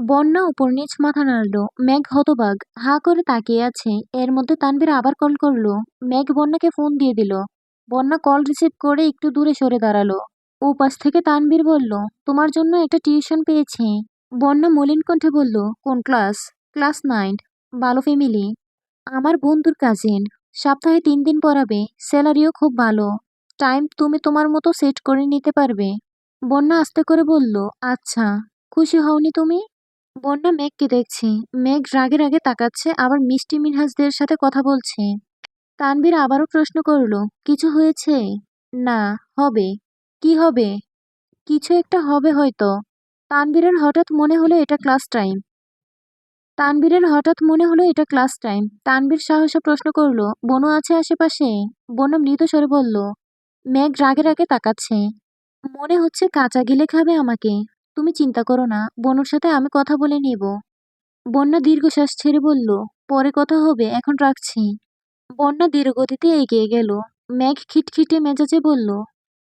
বন্যা উপর নিচ মাথা নাড়ল। মেঘ হতবাগ হা করে তাকিয়ে আছে। এর মধ্যে তানভীর আবার কল করল। মেঘ বন্যাকে ফোন দিয়ে দিল। বন্যা কল রিসিভ করে একটু দূরে সরে দাঁড়াল। ও পাশ থেকে তানভীর বলল, তোমার জন্য একটা টিউশন পেয়েছি। বন্যা মলিন কণ্ঠে বলল, কোন ক্লাস? ক্লাস নাইন, ভালো ফ্যামিলি। আমার বন্ধুর কাজিন। সপ্তাহে তিন দিন পড়াবে। স্যালারিও খুব ভালো। টাইম তুমি তোমার মতো সেট করে নিতে পারবে। বন্যা আস্তে করে বলল আচ্ছা খুশি হওনি তুমি? বন্যা মেঘকে দেখছে। মেঘ রাগে রাগে তাকাচ্ছে, আবার মিষ্টি মিনহাজদের সাথে কথা বলছে। তানভীর আবারও প্রশ্ন করল, কিছু হয়েছে? না, হবে। কি হবে? কিছু একটা হবে হয়তো। তানভীরের হঠাৎ মনে হলো এটা ক্লাস টাইম। তানভীরের হঠাৎ মনে হলো এটা ক্লাস টাইম। তানভীর সাহসে প্রশ্ন করল, বনু আছে আশেপাশে? বনু মৃত স্বরে বলল, মেঘ রাগে রাগে তাকাচ্ছে। মনে হচ্ছে কাঁচা গিলে খাবে আমাকে। তুমি চিন্তা করো না, বনুর সাথে আমি কথা বলে নেব। বন্যা দীর্ঘশ্বাস ছেড়ে বলল, পরে কথা হবে, এখন রাখছি। বন্যা ধীরগতিতে এগিয়ে গেল। মেঘ খিটখিটে মেজাজে বলল,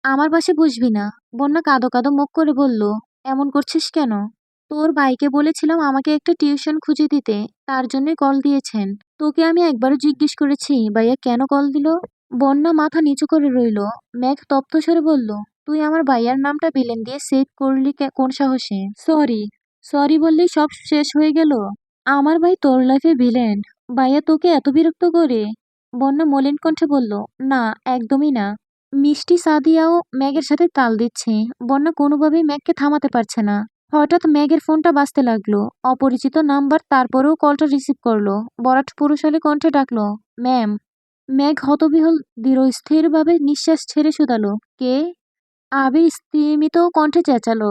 আমার পাশে বসবি না। বন্যা কাঁদো কাঁদো মুখ করে বলল, এমন করছিস কেন? তোর ভাইকে বলেছিলাম আমাকে একটা টিউশন খুঁজে দিতে, তার জন্যই কল দিয়েছেন। তোকে আমি একবারও জিজ্ঞেস করেছি, ভাইয়া কেন কল দিল? বন্যা মাথা নিচু করে রইল। ম্যাঘ তপ্ত স্বরে বলল তুই আমার ভাইয়ার নামটা ভিলেন দিয়ে সেভ করলি কোন সাহসে? সরি সরি বললেই সব শেষ হয়ে গেল। আমার ভাই তোর লাইফে ভিলেন ভাইয়া তোকে এত বিরক্ত করে? বন্যা মলিন কণ্ঠে বলল, না, একদমই না। মিষ্টি সাদিয়াও ম্যাগের সাথে তাল দিচ্ছে। বন্যা কোনোভাবেই ম্যাগকে থামাতে পারছে না। হঠাৎ ম্যাগের ফোনটা বাজতে লাগল। অপরিচিত নাম্বার তারপরেও কলটা রিসিভ করল। বরাট পুরুষালী কণ্ঠে ডাকলো, ম্যাম। ম্যাগ হতবিহল দৃঢ়স্থিরভাবে নিঃশ্বাস ছেড়ে শুধালো, কে? আবির স্তিমিত কণ্ঠে চেঁচালো।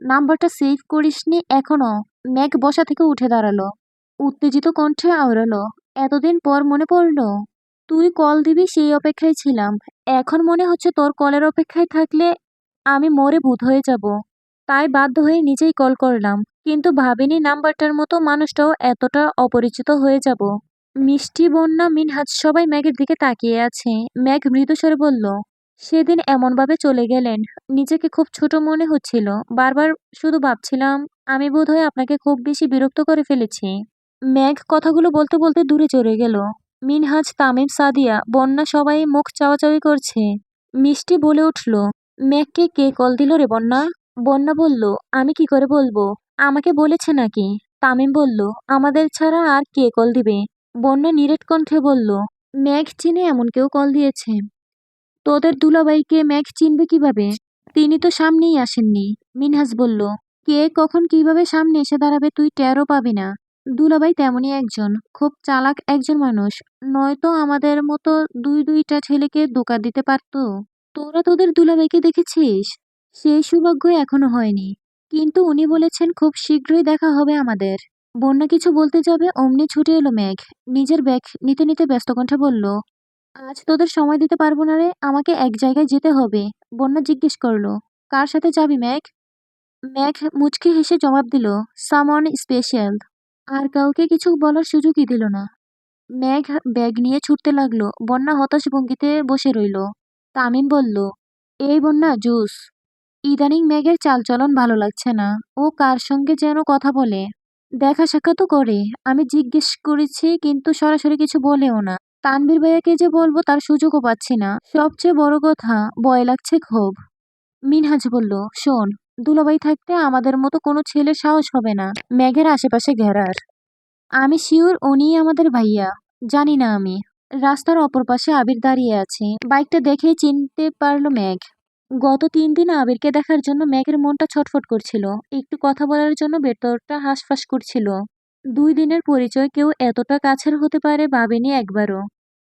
নাম্বারটা সেভ করিসনি এখনও। ম্যাগ বসা থেকে উঠে দাঁড়াল। উত্তেজিত কণ্ঠে আওড়ালো, এতদিন পর মনে পড়ল? তুই কল দিবি সেই অপেক্ষায় ছিলাম। এখন মনে হচ্ছে তোর কলের অপেক্ষায় থাকলে আমি মরে ভূত হয়ে যাব। তাই বাধ্য হয়ে নিজেই কল করলাম। কিন্তু ভাবিনি নাম্বারটার মতো মানুষটাও এতটা অপরিচিত হয়ে যাব। মিষ্টি বন্যা মিনহাজ সবাই ম্যাগের দিকে তাকিয়ে আছে। ম্যাগ মৃদুস্বরে বলল সেদিন এমনভাবে চলে গেলেন, নিজেকে খুব ছোট মনে হচ্ছিল। বারবার শুধু ভাবছিলাম, আমি বোধহয় আপনাকে খুব বেশি বিরক্ত করে ফেলেছি। ম্যাগ কথাগুলো বলতে বলতে দূরে চলে গেল। মিনহাজ, তামিম, সাদিয়া, বন্যা সবাই মুখ চাওয়াচাওয়ি করছে। মিষ্টি বলে উঠল, ম্যাগকে কে কল দিল রে বন্যা? বন্যা বলল, আমি কি করে বলব? আমাকে বলেছে নাকি? তামিম বলল, আমাদের ছাড়া আর কে কল দিবে? বন্যা নিরেট কণ্ঠে বলল, ম্যাগ চিনে এমন কেউ কল দিয়েছে। তোদের দুলাভাইকে ম্যাগ চিনবে কীভাবে? তিনি তো সামনেই আসেননি মিনহাজ বলল। কে, কখন, কীভাবে সামনে এসে দাঁড়াবে তুই টেরও পাবি না। দুলাভাই তেমনই একজন, খুব চালাক একজন মানুষ। নয়তো আমাদের মতো দুই দুইটা ছেলেকে ধোকা দিতে পারতো। তোরা তোদের দুলাভাইকে দেখেছিস? সেই সৌভাগ্য এখনও হয়নি। কিন্তু উনি বলেছেন খুব শীঘ্রই দেখা হবে আমাদের। বন্যা কিছু বলতে যাবে, অমনি ছুটে এলো ম্যাঘ নিজের ব্যাগ নিতে নিতে ব্যস্ত কণ্ঠে বলল আজ তোদের সময় দিতে পারব না রে, আমাকে এক জায়গায় যেতে হবে। বন্যা জিজ্ঞেস করল, কার সাথে যাবি ম্যাঘ ম্যাঘ মুচকি হেসে জবাব দিল, সামন স্পেশাল। আর কাউকে কিছু বলার সুযোগই দিল না। ম্যাঘ ব্যাগ নিয়ে ছুটতে লাগল, বন্যা হতাশ ভঙ্গিতে বসে রইল। তামিম বলল, এই বন্যা, জুস। ইদানিং ম্যাগের চালচলন ভালো লাগছে না, ও কার সঙ্গে যেন কথা বলে। দেখা সাক্ষাৎ করে, আমি জিজ্ঞেস করেছি, কিন্তু সরাসরি কিছু বলেও না। তানভীর ভাইয়াকে যে বলব তার সুযোগও পাচ্ছি না। সবচেয়ে বড় কথা, ভয় লাগছে খুব। মিনহাজ বলল, শোন, দুলাভাই থাকতে আমাদের মতো কোনো ছেলে সাহস হবে না। ম্যাঘের আশেপাশে ঘেরার। আমি শিওর উনিই আমাদের ভাইয়া। জানি না আমি। রাস্তার অপর পাশে আবির দাঁড়িয়ে আছে। বাইকটা দেখেই চিনতে পারল ম্যাঘ গত তিন দিন আবিরকে দেখার জন্য ম্যাঘের মনটা ছটফট করছিল। একটু কথা বলার জন্য ভেতরটা হাঁসফাঁস করছিল। দুই দিনের পরিচয় কেউ এতটা কাছের হতে পারে ভাবেনি একবারও।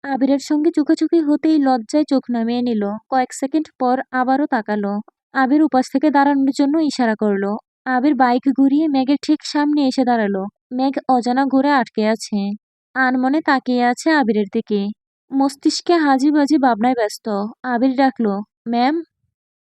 আবিরের সঙ্গে চোখাচোখি হতেই লজ্জায় চোখ নামিয়ে নিল। কয়েক সেকেন্ড পর আবারও তাকালো। আবির উপাস থেকে দাঁড়ানোর জন্য ইশারা করল। আবির বাইক ঘুরিয়ে ম্যাগের ঠিক সামনে এসে দাঁড়াল। ম্যাগ অজানা ঘুরে আটকে আছে। আনমনে তাকিয়ে আছে আবিরের দিকে। মস্তিষ্কে হাজি বাজি ভাবনায় ব্যস্ত। আবির ডাকলো, ম্যাম